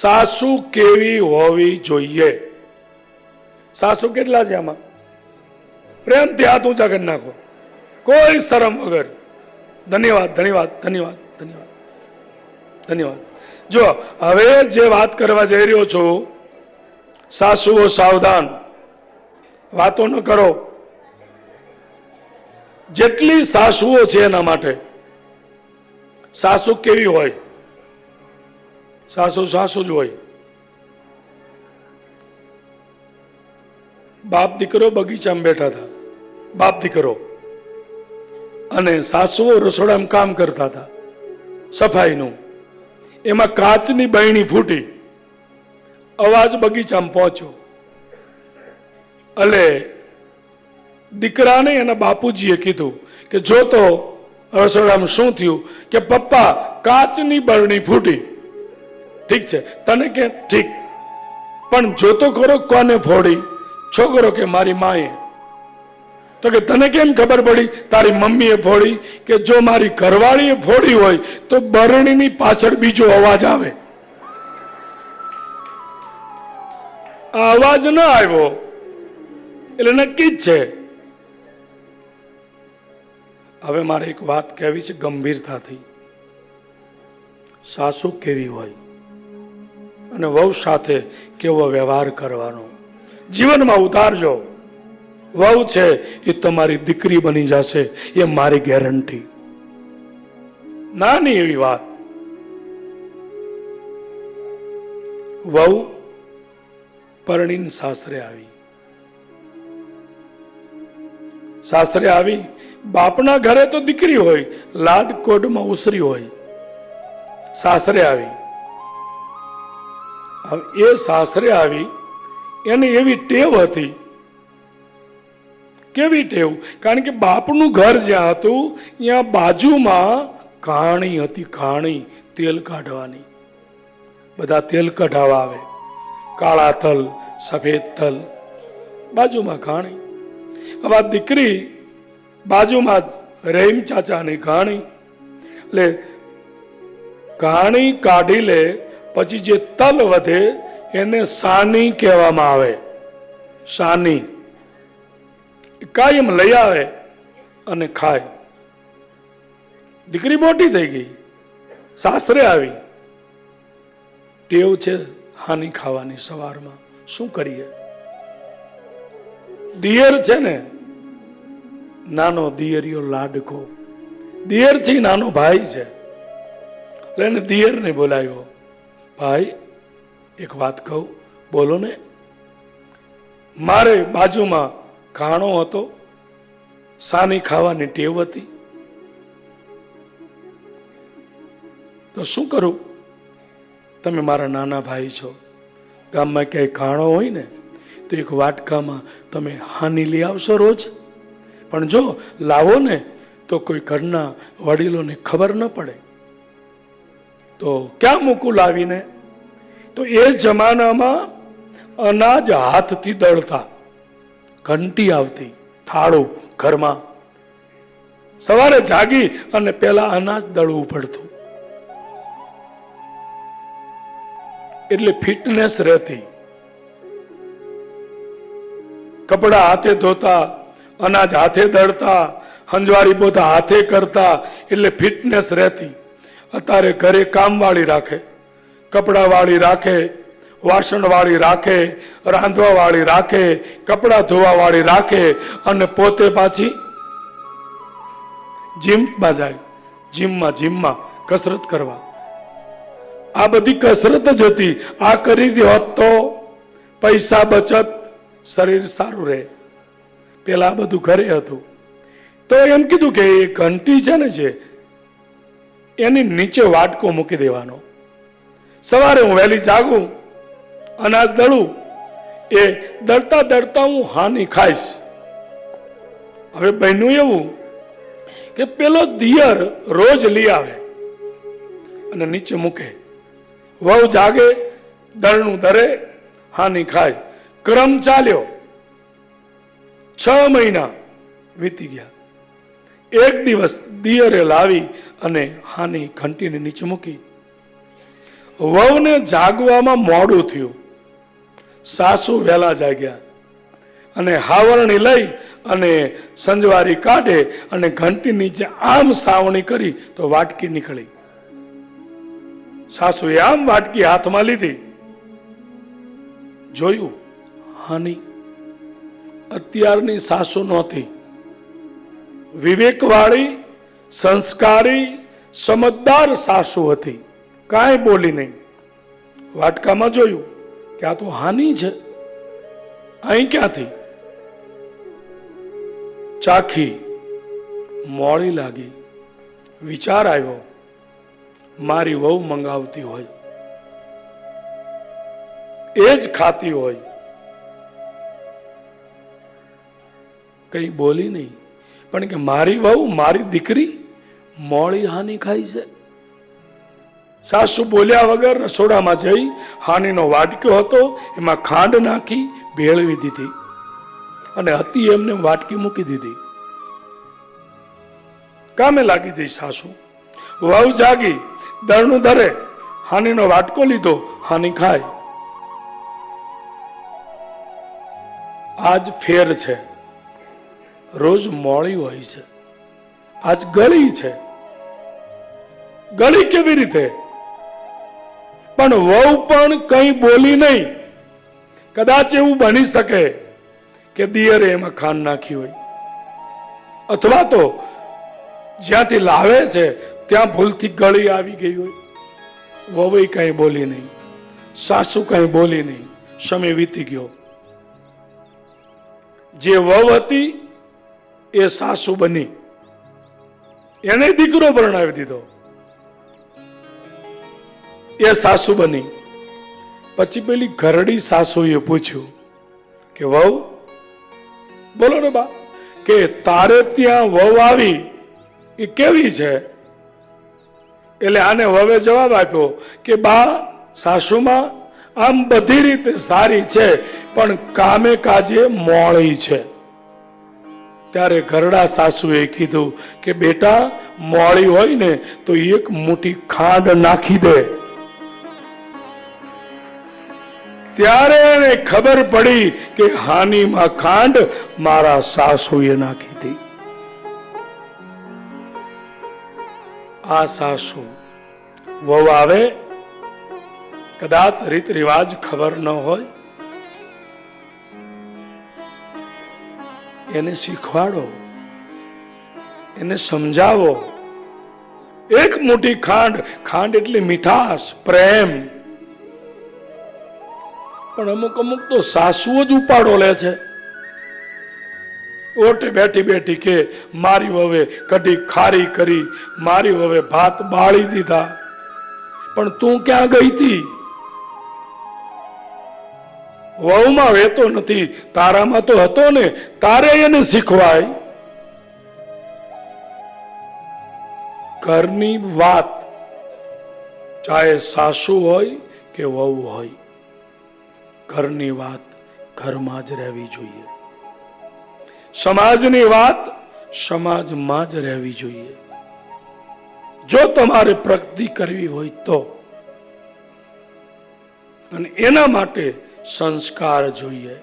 સાસુ કેવી હોવી જોઈએ? સાસુ કેટલા છે આમાં? પ્રેમથી હાથ ઊંચા કરી નાખો. કોઈ શરમ વગર. ધન્યવાદ ધન્યવાદ ધન્યવાદ ધન્યવાદ. ધન્યવાદ. જો હવે જે વાત કરવા જઈ રહ્યો છું, સાસુઓ સાવધાન. વાતો ન કરો. જેટલી સાસુઓ છે એના માટે, સાસુ કેવી હોય? સાસુ સાસુ જ હોય. બાપ દીકરો બગીચામાં બેઠા હતા. બાપ દીકરો. અને સાસુઓ રસોડામાં કામ કરતા હતા. સફાઈનું. એમાં કાચની બહેણી ફૂટી. અવાજ બગીચામાં પહોંચ્યો. એટલે દીકરાને એના બાપુજીએ કીધું કે, જો તો રસોડામાં શું થયું કે પપ્પા કાચની બરણી ફૂટી. ઠીક છે. તને કે ઠીક. પણ જોતો ખરો કોને ફોડી? છોકરો કે મારી માએ? તો કે તને કેમ ખબર પડી? તારી મમ્મીએ ફોડી કે જો મારી ઘરવાળીએ ફોડી હોય તો બરણીની પાછળ બીજો અવાજ આવે. આ અવાજ ન આવ્યો. એટલે નક્કી જ છે. હવે મારે એક વાત કહેવી છે ગંભીરતાથી. સાસુ કેવી હોય? અને વહુ સાથે કેવો વ્યવહાર કરવાનો. જીવનમાં ઉતારજો વહુ છે એ તમારી દીકરી બની જશે, એ મારી ગેરંટી. નાની એવી વાત. વહુ પરણીને સાસરે આવી. સાસરે આવી, બાપના ઘરે તો દીકરી હોય, લાડ કોડમાં ઉસરી હોય. સાસરે આવી. હવે એ સાસરે આવી, એને એવી ટેવ હતી. કેવી ટેવ? કારણ કે બાપનું ઘર જ્યાં હતું, ત્યાં બાજુમાં કાણી હતી કાણી તેલ કાઢવાની. બધા તેલ કઢાવા આવે. કાળા તલ, સફેદ તલ, બાજુમાં કાણી હવે દીકરી બાજુમાં રહીમ ચાચાની કાણી એટલે કાણી કાઢી લે પછી જે તલ વધે એને સાની કહેવામાં આવે. સાની. કાયમ લઈ આવે અને ખાય. દીકરી મોટી થઈ ગઈ. સાસરે આવી. ટેવ છે હાની ખાવાની સવારમાં. શું કરીએ? દિયર છે ને, નાનો દિયરિયો લાડકો દિયરથી નાનો ભાઈ છે. એટલે એને દિયરને બોલાવ્યો. ભાઈ, એક વાત કહું. બોલો ને. મારે બાજુમાં ઘાણો હતો. સાની ખાવાની ટેવ હતી. તો શું કરું? તમે મારા નાના ભાઈ છો. ગામમાં ક્યાંય ઘાણો હોય ને, તો એક વાટકામાં તમે હાની લઈ આવશો રોજ. પણ જો લાવો ને, તો કોઈ ઘરના વડીલોને ખબર ન પડે. તો ક્યાં મૂકું લાવીને? તો એ જમાનામાં અનાજ હાથથી દળતા, ઘંટી આવતી, થાળો ઘરમાં. સવારે જાગી અને પેલા અનાજ દળવું પડતું. એટલે ફિટનેસ રહેતી. કપડા હાથે ધોતા, અનાજ હાથે દળતા હંજવારી બોધા હાથે કરતા, એટલે ફિટનેસ રહેતી. અત્યારે ઘરે કામવાળી રાખે, કપડાવાળી રાખે, વાસણવાળી રાખે, રાંધવાવાળી રાખે, કપડાં ધોવાવાળી રાખે અને પોતે પાછી જીમમાં જાય, જીમમાં જીમમાં કસરત કરવા. આ બધી કસરત જ હતી. આ કરી હોત તો પૈસા બચત, શરીર સારું રહે. પેલા બધું ઘરે હતું. તો એમ કીધું કે એ ઘંટી છે ને જે એની નીચે વાટકો મૂકી દેવાનો. સવારે હું વહેલી જાગું, અનાજ દળું, એ દળતા દળતા હું હાની ખાઈશ. હવે બહેનું એવું કે પેલો દિયર રોજ લઈ આવે અને નીચે મૂકે. વહુ જાગે, દળનું દરે, હાની ખાય. ક્રમ ચાલ્યો. છ મહિના વીતી ગયા. એક દિવસ દિયરે લાવી અને હાની ઘંટીને નીચે મૂકી. વહુને જાગવામાં મોડું થયું. સાસુ વહેલા જાગ્યા અને હાવરણી લઈ અને સંજવારી કાઢે અને ઘંટી નીચે આમ સાવણી કરી તો વાટકી નીકળી. સાસુએ આમ વાટકી હાથમાં લીધી. જોયું, હાની અત્યારની સાસુ નહોતી. વિવેકવાળી, સંસ્કારી, સમજદાર સાસુ હતી. કાંઈ બોલી નહીં. વાટકામાં જોયું કે આ તો હાની છે. અહીં ક્યાંથી? ચાખી મોડી લાગી. વિચાર આવ્યો, મારી વહુ મંગાવતી હોય. એ જ ખાતી હોય. કઈ બોલી નહીં. પણ કે મારી વહુ, મારી દીકરી મોળી હાની ખાઈ છે. સાસુ બોલ્યા વગર રસોડામાં જઈ હાનીનો વાટક્યો હતો, એમાં ખાંડ નાખી ભેળવી દીધી અને હતી એમને વાટકી મૂકી દીધી. કામે લાગી ગઈ સાસુ. વહુ જાગી દળનું ધરે, હાનીનો વાટકો લીધો, હાની ખાય. આજ ફેર છે. રોજ મોડી હોય છે. આજ ગળી છે. ગળી કેવી રીતે? પણ વહુ પણ કંઈ બોલી નહીં. કદાચ એવું બની શકે કે દિયરે એમાં ખાંડ નાખી હોય. અથવા તો જ્યાંથી લાવે છે, ત્યાં ભૂલથી ગળી આવી ગઈ હોય. વહુ કંઈ બોલી નહીં. સાસુ કંઈ બોલી નહીં. સમય વીતી ગયો. જે વહુ હતી એ સાસુ બની. એને દીકરો પરણાવી દીધો. એ સાસુ બની. પછી પેલી ઘરડી સાસુએ પૂછ્યું કે, વહુ, બોલો ને બા, કે તારે ત્યાં વહુ આવી, એ કેવી છે? એટલે આને વવે જવાબ આપ્યો કે, બા, સાસુમાં આમ બધી રીતે સારી છે, પણ કામે કાજે મોળી છે. ત્યારે ઘરડા સાસુએ કીધું કે, બેટા, મોળી હોય ને તો એક મોટી ખાંડ નાખી દે. ત્યારે એને ખબર પડી કે, હાનીમાં ખાંડ મારા સાસુએ નાખી હતી આ સાસુ વહુ આવે, કદાચ રીત રિવાજ ખબર ન હોય એને શીખવાડો, એને સમજાવો. એક મોટી ખાંડ ખાંડ એટલે મીઠાશ, પ્રેમ. પણ અમુક અમુક તો સાસુઓ જ ઉપાડો લે છે. ઓટે બેઠી બેઠી કે મારી વવે કઢી ખારી કરી, મારી વવે ભાત બાળી દીધા. પણ તું ક્યાં ગઈ હતી વહુમાં વહેતો નથી, તારામાં તો હતો ને, તારે એને શીખવાય. ઘરની વાત ચાહે સાસુ હોય કે વહુ હોય, ઘરની વાત ઘરમાં જ રહેવી જોઈએ. સમાજની વાત સમાજમાં જ રહેવી જોઈએ. જો તમારે પ્રગતિ કરવી હોય તો. અને એના માટે સંસ્કાર જોઈએ.